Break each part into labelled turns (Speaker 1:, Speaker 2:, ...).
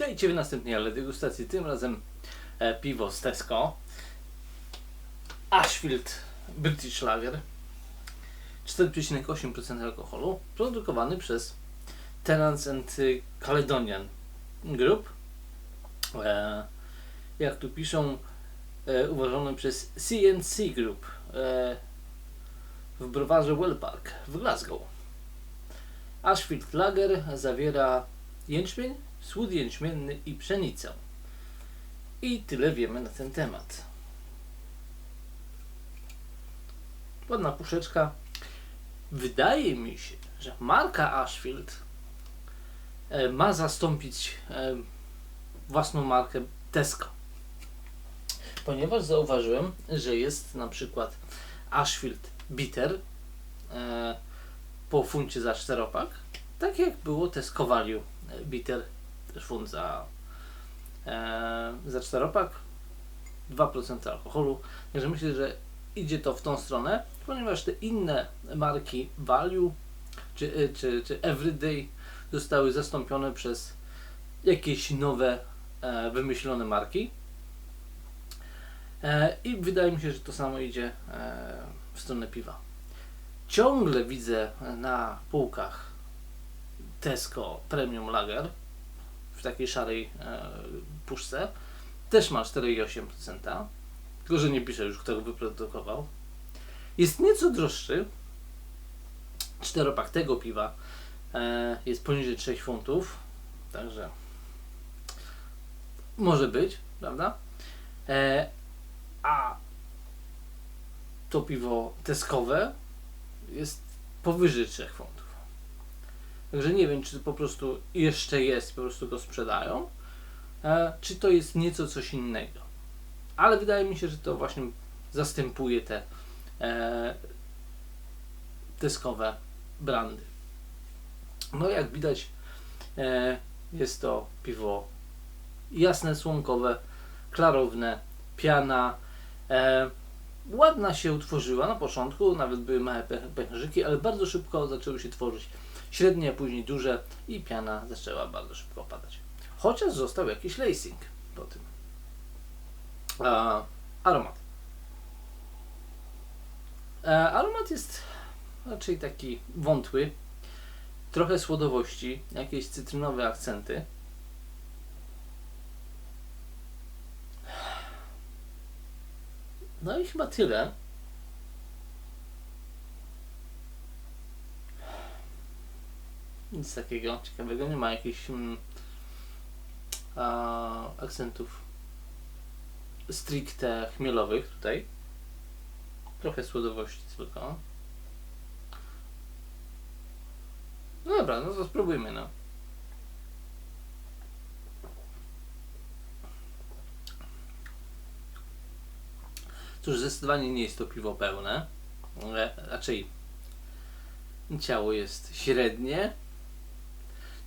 Speaker 1: Witajcie w następnej ale degustacji. Tym razem e, piwo z Tesco. Ashfield British Lager. 4,8% alkoholu. Produkowany przez Tenants and Caledonian Group. E, jak tu piszą, e, uważany przez CNC Group e, w browarze Well Park w Glasgow. Ashfield Lager zawiera jęczmień, słód jęczmienny i pszenicę. I tyle wiemy na ten temat. Ładna puszeczka. Wydaje mi się, że marka Ashfield e, ma zastąpić e, własną markę Tesco. Ponieważ zauważyłem, że jest na przykład Ashfield Bitter e, po funcie za czteropak, tak jak było Tesco Value Bitter funt za, e, za czteropak, 2% alkoholu. Także myślę, że idzie to w tą stronę, ponieważ te inne marki Value czy, e, czy, czy Everyday zostały zastąpione przez jakieś nowe, e, wymyślone marki. E, I wydaje mi się, że to samo idzie e, w stronę piwa. Ciągle widzę na półkach Tesco Premium Lager w takiej szarej e, puszce. Też ma 4,8%. Tylko, że nie pisze już, kto go wyprodukował. Jest nieco droższy. Czteropak tego piwa e, jest poniżej 3 funtów. Także może być, prawda? E, a to piwo teskowe jest powyżej 3 funtów. Także nie wiem, czy po prostu jeszcze jest, po prostu go sprzedają, e, czy to jest nieco coś innego. Ale wydaje mi się, że to właśnie zastępuje te e, teskowe brandy. No jak widać, e, jest to piwo jasne, słomkowe, klarowne, piana. E, ładna się utworzyła na początku, nawet były małe pęcherzyki, ale bardzo szybko zaczęły się tworzyć średnie, później duże i piana zaczęła bardzo szybko opadać. Chociaż został jakiś lacing po tym. Aromat. E, aromat jest raczej taki wątły, trochę słodowości, jakieś cytrynowe akcenty. No i chyba tyle. Nic takiego ciekawego, nie ma jakichś mm, a, akcentów stricte chmielowych tutaj. Trochę słodowości tylko. No dobra, no to spróbujmy no. Cóż, zdecydowanie nie jest to piwo pełne. Raczej ciało jest średnie.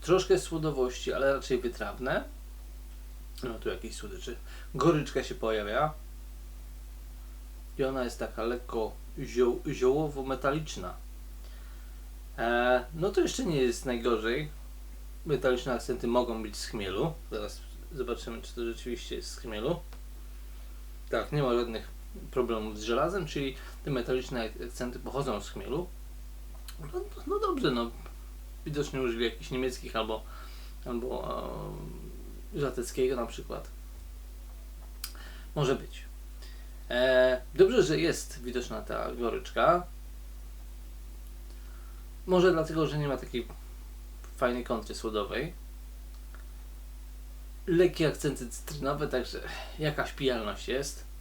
Speaker 1: Troszkę słodowości, ale raczej wytrawne. No tu jakieś słodyczy. Goryczka się pojawia. I ona jest taka lekko zioł, ziołowo-metaliczna. E, no to jeszcze nie jest najgorzej. Metaliczne akcenty mogą być z chmielu. Zaraz zobaczymy, czy to rzeczywiście jest z chmielu. Tak, nie ma żadnych problemów z żelazem, czyli te metaliczne akcenty pochodzą z chmielu. No, no dobrze, no widocznie użyli jakichś niemieckich albo, albo e, żateckiego na przykład. Może być. E, dobrze, że jest widoczna ta goryczka. Może dlatego, że nie ma takiej fajnej kontry słodowej. Lekkie akcenty cytrynowe, także jakaś pijalność jest.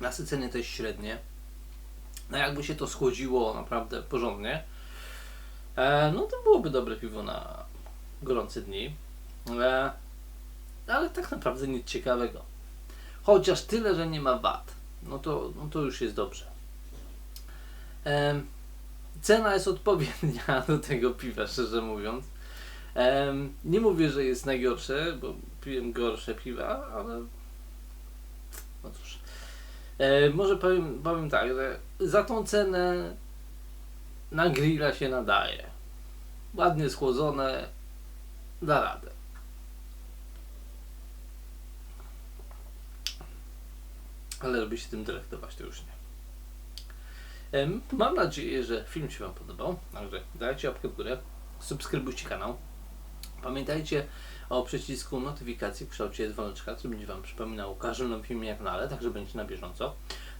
Speaker 1: Nasycenie też średnie. No jakby się to schłodziło naprawdę porządnie, e, no to byłoby dobre piwo na gorące dni. E, ale tak naprawdę nic ciekawego. Chociaż tyle, że nie ma wad. No to, no to już jest dobrze. E, cena jest odpowiednia do tego piwa, szczerze mówiąc. E, nie mówię, że jest najgorsze, bo piłem gorsze piwa, ale. E, może powiem, powiem tak, że za tą cenę na grilla się nadaje. Ładnie schłodzone, da radę. Ale żeby się tym delektować, to już nie. Em, Mam nadzieję, że film się Wam podobał. Także dajcie łapkę w górę, subskrybujcie kanał. Pamiętajcie o przycisku notyfikacji w kształcie dzwoneczka, który będzie Wam przypominał o każdym nowym filmie na kanale, tak że będziecie na bieżąco.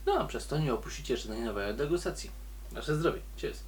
Speaker 1: No a przez to nie opuścicie żadnej nowej degustacji. Nasze zdrowie. Cheers.